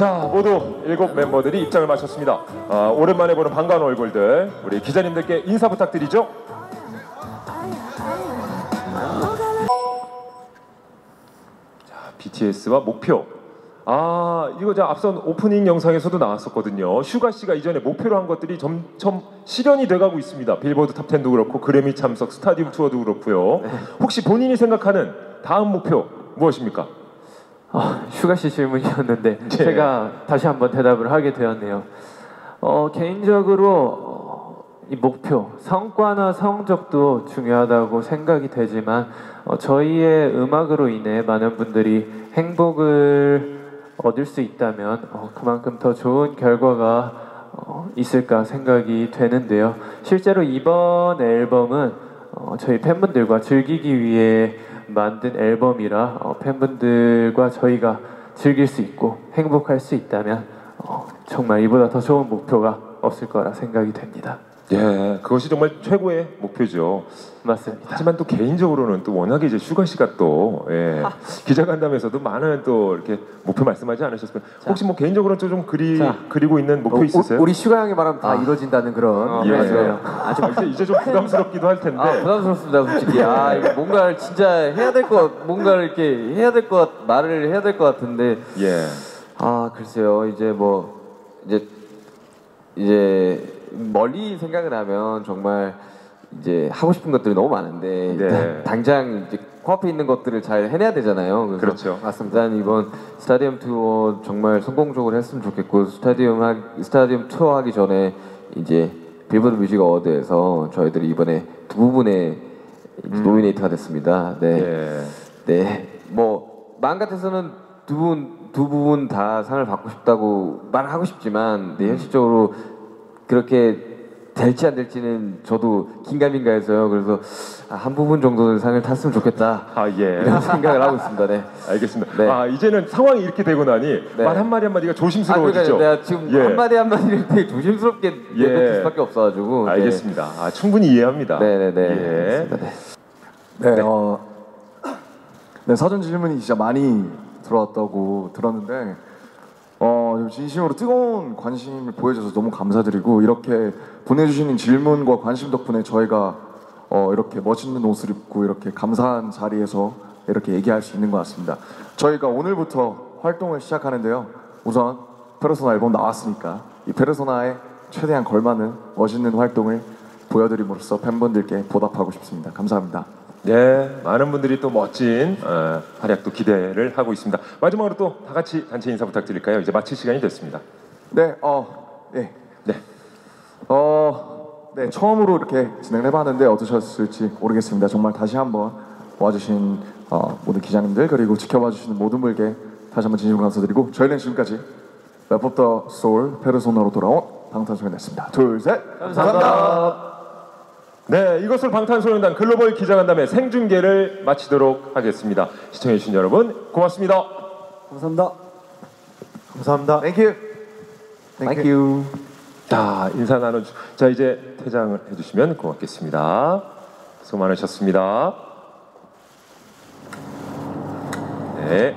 자, 모두 일곱 멤버들이 입장을 마쳤습니다. 아, 오랜만에 보는 반가운 얼굴들, 우리 기자님들께 인사 부탁드리죠. 자, BTS와 목표. 아, 이거 저 앞선 오프닝 영상에서도 나왔었거든요. 슈가 씨가 이전에 목표로 한 것들이 점점 실현이 돼가고 있습니다. 빌보드 탑 10도 그렇고 그래미 참석, 스타디움 투어도 그렇고요. 혹시 본인이 생각하는 다음 목표 무엇입니까? 아, 슈가 씨 질문이었는데 네. 제가 다시 한번 대답을 하게 되었네요. 어, 개인적으로 어, 이 목표, 성과나 성적도 중요하다고 생각이 되지만 어, 저희의 음악으로 인해 많은 분들이 행복을 얻을 수 있다면 어, 그만큼 더 좋은 결과가 어, 있을까 생각이 되는데요. 실제로 이번 앨범은 어, 저희 팬분들과 즐기기 위해 만든 앨범이라 어, 팬분들과 저희가 즐길 수 있고 행복할 수 있다면 어, 정말 이보다 더 좋은 목표가 없을 거라 생각이 됩니다. 예, 그것이 정말 최고의 목표죠. 맞습니다. 하지만 또 개인적으로는 또 워낙에 이제 슈가 씨가 또 예, 기자간담회에서도 많은 또 이렇게 목표 말씀하지 않으셨어요. 혹시 뭐 개인적으로는 또좀 그리 자. 그리고 있는 목표 있으세요? 우, 리 슈가 형이 말하면 다 이루어진다는 그런 예. 맞아요. 아, 이제, 이제 좀 부담스럽기도 할 텐데. 아 부담스럽습니다 솔직히 아 이거 뭔가를 진짜 해야 될 것 뭔가를 이렇게 해야 될 것 말을 해야 될 것 같은데 예. 아 글쎄요 이제 뭐 이제 이제 멀리 생각을 하면 정말 이제 하고 싶은 것들이 너무 많은데 네. 당장 이제 코앞에 있는 것들을 잘 해내야 되잖아요. 그렇죠. 맞습니다. 일단 이번 스타디움 투어 정말 성공적으로 했으면 좋겠고 스타디움 하, 스타디움 투어 하기 전에 이제 빌보드 뮤직 어워드에서 저희들이 이번에 두 부분에 이제 노미네이트가 됐습니다. 네. 예. 네, 뭐 마음 같아서는 두 분 두 부분 다 상을 받고 싶다고 말하고 싶지만 네, 현실적으로 그렇게 될지 안 될지는 저도 긴가민가해서요. 그래서 아, 한 부분 정도는 상을 탔으면 좋겠다 아 예. 이런 생각을 하고 있습니다. 네. 알겠습니다. 네. 아 이제는 상황이 이렇게 되고 나니 네. 말 한마디 한마디가 아, 조심스러워지죠. 그러니까 내가 지금 예. 한마디 한마디를 되게 조심스럽게 예. 내뱉을 수밖에 없어가지고. 네. 알겠습니다. 아 충분히 이해합니다. 네네네. 예. 알겠습니다. 네. 네, 어, 네 사전 질문이 진짜 많이 들어왔다고 들었는데 어, 진심으로 뜨거운 관심을 보여줘서 너무 감사드리고 이렇게 보내주시는 질문과 관심 덕분에 저희가 어, 이렇게 멋있는 옷을 입고 이렇게 감사한 자리에서 이렇게 얘기할 수 있는 것 같습니다. 저희가 오늘부터 활동을 시작하는데요. 우선 페르소나 앨범 나왔으니까 이 페르소나에 최대한 걸맞는 멋있는 활동을 보여드림으로써 팬분들께 보답하고 싶습니다. 감사합니다. 네, 많은 분들이 또 멋진 어, 활약도 기대를 하고 있습니다. 마지막으로 또 다 같이 단체 인사 부탁드릴까요? 이제 마칠 시간이 됐습니다. 네, 어, 예, 네. 어, 네 처음으로 이렇게 진행을 해봤는데 어떠셨을지 모르겠습니다. 정말 다시 한번 와주신 어, 모든 기자님들 그리고 지켜봐주시는 모든 분께 다시 한번 진심으로 감사드리고 저희는 지금까지 랩업 더 소울 페르소나로 돌아온 방탄소년단이었습니다. 둘, 셋, 네, 이것을 방탄소년단 글로벌 기자간담회 생중계를 마치도록 하겠습니다. 시청해주신 여러분 고맙습니다. 감사합니다. 감사합니다. Thank you. Thank you. 자, 인사 나눠 주. 자, 이제 퇴장을 해주시면 고맙겠습니다. 수고 많으셨습니다. 네.